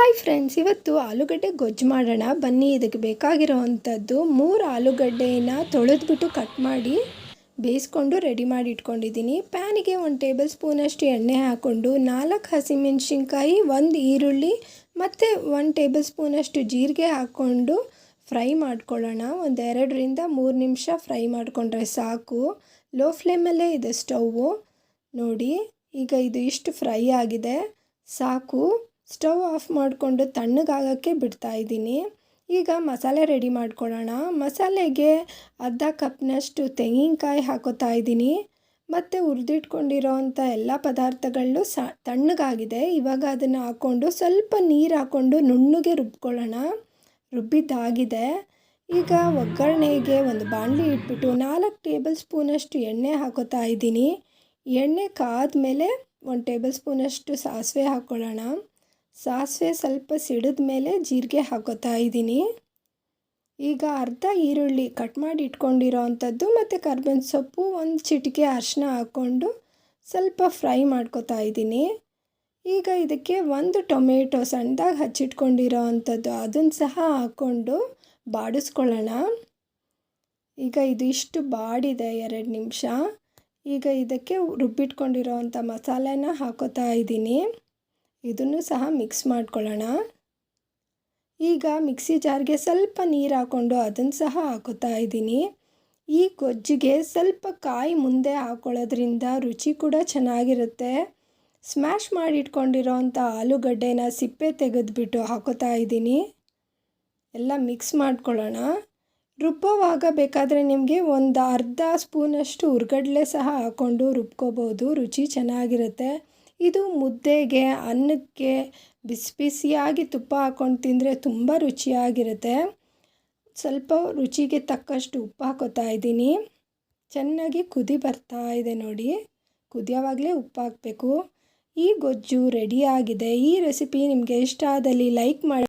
Hi friends, ಇವತ್ತು ಆಲೂಗಡ್ಡೆ ಗೊಜ್ಜು ಮಾಡೋಣ. ಬನ್ನಿ, ಇದಕ್ಕೆ ಬೇಕಾಗಿರೋವಂಥದ್ದು ಮೂರು ಆಲೂಗಡ್ಡೆನ ತೊಳೆದ್ಬಿಟ್ಟು ಕಟ್ ಮಾಡಿ ಬೇಯಿಸ್ಕೊಂಡು ರೆಡಿ ಮಾಡಿ ಇಟ್ಕೊಂಡಿದ್ದೀನಿ. ಪ್ಯಾನಿಗೆ ಒಂದು ಟೇಬಲ್ ಸ್ಪೂನಷ್ಟು ಎಣ್ಣೆ ಹಾಕ್ಕೊಂಡು ನಾಲ್ಕು ಹಸಿಮೆಣ್ಸಿನ್ಕಾಯಿ, ಒಂದು ಈರುಳ್ಳಿ ಮತ್ತು ಒಂದು ಟೇಬಲ್ ಸ್ಪೂನಷ್ಟು ಜೀರಿಗೆ ಹಾಕ್ಕೊಂಡು ಫ್ರೈ ಮಾಡ್ಕೊಳ್ಳೋಣ. ಒಂದು ಎರಡರಿಂದ ಮೂರು ನಿಮಿಷ ಫ್ರೈ ಮಾಡಿಕೊಂಡ್ರೆ ಸಾಕು. ಲೋ ಫ್ಲೇಮಲ್ಲೇ ಇದೆ ಸ್ಟೌವು ನೋಡಿ, ಈಗ ಇದು ಇಷ್ಟು ಫ್ರೈ ಆಗಿದೆ. ಸಾಕು. ಸ್ಟವ್ ಆಫ್ ಮಾಡಿಕೊಂಡು ತಣ್ಣಗಾಗೋಕ್ಕೆ ಬಿಡ್ತಾ ಇದ್ದೀನಿ. ಈಗ ಮಸಾಲೆ ರೆಡಿ ಮಾಡ್ಕೊಳ್ಳೋಣ. ಮಸಾಲೆಗೆ ಅರ್ಧ ಕಪ್ನಷ್ಟು ತೆಂಗಿನಕಾಯಿ ಹಾಕೋತಾ ಇದ್ದೀನಿ. ಮತ್ತು ಹುರಿದಿಟ್ಕೊಂಡಿರೋ ಅಂಥ ಎಲ್ಲ ಪದಾರ್ಥಗಳು ಸ, ತಣ್ಣಗಾಗಿದೆ. ಇವಾಗ ಅದನ್ನು ಹಾಕ್ಕೊಂಡು ಸ್ವಲ್ಪ ನೀರು ಹಾಕ್ಕೊಂಡು ನುಣ್ಣಗೆ ರುಬ್ಕೊಳ್ಳೋಣ. ರುಬ್ಬಿದ್ದಾಗಿದೆ. ಈಗ ಒಗ್ಗರಣೆಗೆ ಒಂದು ಬಾಣಲಿ ಇಟ್ಬಿಟ್ಟು ನಾಲ್ಕು ಟೇಬಲ್ ಸ್ಪೂನಷ್ಟು ಎಣ್ಣೆ ಹಾಕೋತಾ ಇದ್ದೀನಿ. ಎಣ್ಣೆ ಕಾದ್ಮೇಲೆ ಒಂದು ಟೇಬಲ್ ಸ್ಪೂನಷ್ಟು ಸಾಸಿವೆ ಹಾಕ್ಕೊಳ್ಳೋಣ. ಸಾಸಿವೆ ಸ್ವಲ್ಪ ಸಿಡಿದ ಮೇಲೆ ಜೀರಿಗೆ ಹಾಕೋತಾ ಇದ್ದೀನಿ. ಈಗ ಅರ್ಧ ಈರುಳ್ಳಿ ಕಟ್ ಮಾಡಿ ಇಟ್ಕೊಂಡಿರೋ ಅಂಥದ್ದು ಮತ್ತು ಕರ್ಬೇವಿನ ಸೊಪ್ಪು, ಒಂದು ಚಿಟಿಕೆ ಅರಿಶಿನ ಹಾಕ್ಕೊಂಡು ಸ್ವಲ್ಪ ಫ್ರೈ ಮಾಡ್ಕೋತಾ ಇದ್ದೀನಿ. ಈಗ ಇದಕ್ಕೆ ಒಂದು ಟೊಮೆಟೊ ಸಣ್ಣದಾಗಿ ಹಚ್ಚಿಟ್ಕೊಂಡಿರೋ ಅಂಥದ್ದು ಅದನ್ನು ಸಹ ಹಾಕ್ಕೊಂಡು ಬಾಡಿಸ್ಕೊಳ್ಳೋಣ. ಈಗ ಇದು ಇಷ್ಟು ಬಾಡಿದೆ ಎರಡು ನಿಮಿಷ. ಈಗ ಇದಕ್ಕೆ ರುಬ್ಬಿಟ್ಕೊಂಡಿರೋ ಅಂಥ ಮಸಾಲೆನ ಹಾಕೋತಾ ಇದ್ದೀನಿ. ಇದನ್ನು ಸಹ ಮಿಕ್ಸ್ ಮಾಡ್ಕೊಳ್ಳೋಣ. ಈಗ ಮಿಕ್ಸಿ ಜಾರ್ಗೆ ಸ್ವಲ್ಪ ನೀರು ಹಾಕ್ಕೊಂಡು ಅದನ್ನು ಸಹ ಹಾಕೋತಾ ಇದ್ದೀನಿ. ಈ ಗೊಜ್ಜಿಗೆ ಸ್ವಲ್ಪ ಕಾಯಿ ಮುಂದೆ ಹಾಕೊಳ್ಳೋದ್ರಿಂದ ರುಚಿ ಕೂಡ ಚೆನ್ನಾಗಿರುತ್ತೆ. ಸ್ಮ್ಯಾಶ್ ಮಾಡಿ ಇಟ್ಕೊಂಡಿರೋ ಅಂಥ ಆಲೂಗಡ್ಡೆನ ಸಿಪ್ಪೆ ತೆಗೆದುಬಿಟ್ಟು ಹಾಕೋತಾ ಇದ್ದೀನಿ. ಎಲ್ಲ ಮಿಕ್ಸ್ ಮಾಡ್ಕೊಳ್ಳೋಣ. ರುಬ್ಬೋವಾಗ ಬೇಕಾದರೆ ನಿಮಗೆ ಒಂದು ಅರ್ಧ ಸ್ಪೂನಷ್ಟು ಹುರ್ಗಡ್ಲೆ ಸಹ ಹಾಕ್ಕೊಂಡು ರುಬ್ಕೋಬೋದು. ರುಚಿ ಚೆನ್ನಾಗಿರುತ್ತೆ. ಇದು ಮುದ್ದೆಗೆ, ಅನ್ನಕ್ಕೆ ಬಿಸಿ ಬಿಸಿಯಾಗಿ ತುಪ್ಪ ಹಾಕ್ಕೊಂಡು ತಿಂದರೆ ತುಂಬ ರುಚಿಯಾಗಿರುತ್ತೆ. ಸ್ವಲ್ಪ ರುಚಿಗೆ ತಕ್ಕಷ್ಟು ಉಪ್ಪು ಹಾಕೋತಾ ಇದ್ದೀನಿ. ಚೆನ್ನಾಗಿ ಕುದಿ ಬರ್ತಾ ಇದೆ ನೋಡಿ. ಕುದಿಯೋವಾಗಲೇ ಉಪ್ಪು ಹಾಕಬೇಕು. ಈ ಗೊಜ್ಜು ರೆಡಿಯಾಗಿದೆ ಈ ರೆಸಿಪಿ ನಿಮಗೆ ಇಷ್ಟ ಆದಲ್ಲಿ ಲೈಕ್ ಮಾಡಿ.